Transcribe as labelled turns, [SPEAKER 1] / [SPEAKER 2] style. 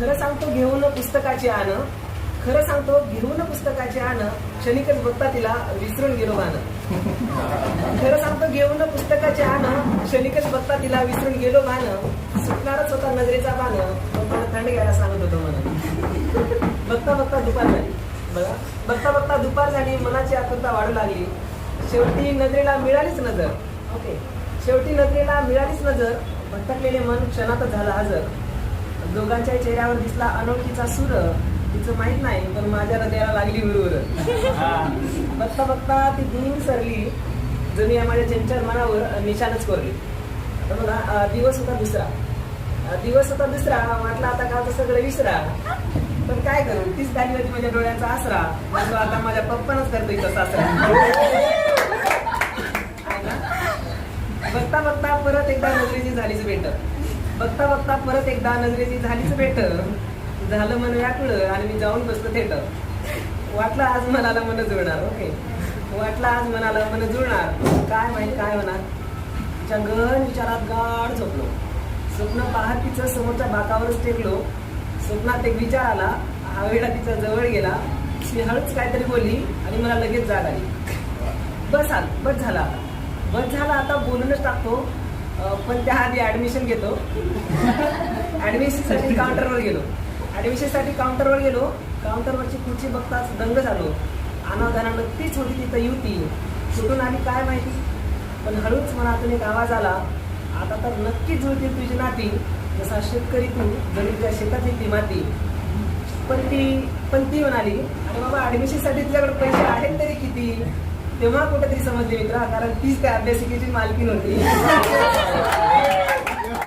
[SPEAKER 1] खरं सांगतो घेऊन पुस्तकाचे आण. खरं सांगतो घेऊन पुस्तकाचे आण. क्षणिकच बघता तिला विसरून गेलो गाणं खरं सांगतो घेऊन पुस्तकाचे आण. क्षणिकच बघता तिला विसरून गेलो मान सुटणारच होता नजरेचा बाण. पण थंड घ्यायला सांगत होतो मला बघता बघता दुपार झाली. बघा. बघता बघता दुपार झाली. मनाची आतुरता वाढू लागली. शेवटी नजरेला मिळालीच नजर. ओके. शेवटी नजरेला मिळालीच नजर. भटकलेले मन क्षणातच झालं हजर. दोघांच्या चेहऱ्यावर दिसला अनोळखीचा सूर तिचं माहीत नाही पण माझ्या हृदयाला लागली उरवर बघता बघता ती दूर सरली जणू या माझ्या चंचल मनावर निशाणच कोरली. आता बघा दिवस होता दुसरा. दिवस होता दुसरा वाटला आता कालचं सगळं विसरा. पण काय करू तीच झाली होती माझ्या डोळ्याचा आसरा. म्हणतो आता माझ्या पप्पानच करतो इथं सासरा. बघता बघता परत एकदा नोकरीची झालीच भेट बघता बघता परत एकदा नजरेची झालीच भेट झालं मन व्याकुळ आणि मी जाऊन बसलो थेट. वाटलं आज मनाला मन जुळणार ओके. वाटलं आज मनाला मन जुळणार. काय माहीत काय होणार? तिच्या गहन विचारात गाढ झोपलो. स्वप्न पाहत तिचं समोरच्या बाकावरच टेकलो. स्वप्नात एक विचार आला. हा तिचा जवळ गेला. मी हळूच काहीतरी बोलली आणि मला लगेच जाग आली. बस आल बस झाला. आता बस झाला आता बोलूनच टाकतो. पण त्या आधी ऍडमिशन घेतो ऍडमिशनसाठी काउंटरवर गेलो. ऍडमिशनसाठी काउंटरवर गेलो. काउंटरवरची खुर्ची बघताच दंग झालो. अनावधानानं तीच होती तिथं युती. कुठून आली काय माहिती? पण हळूच मनातून एक आवाज आला. आता तर नक्कीच जुळतील तुझी नाती. जसा शेतकरी तू जणू शेतातली ती माती. पण ती पण ती म्हणाली अरे बाबा ऍडमिशनसाठी तुझ्याकडे पैसे आहेत तेव्हा कुठेतरी समजले मित्र कारण तीच त्या अभ्यासिकेची मालकी नव्हती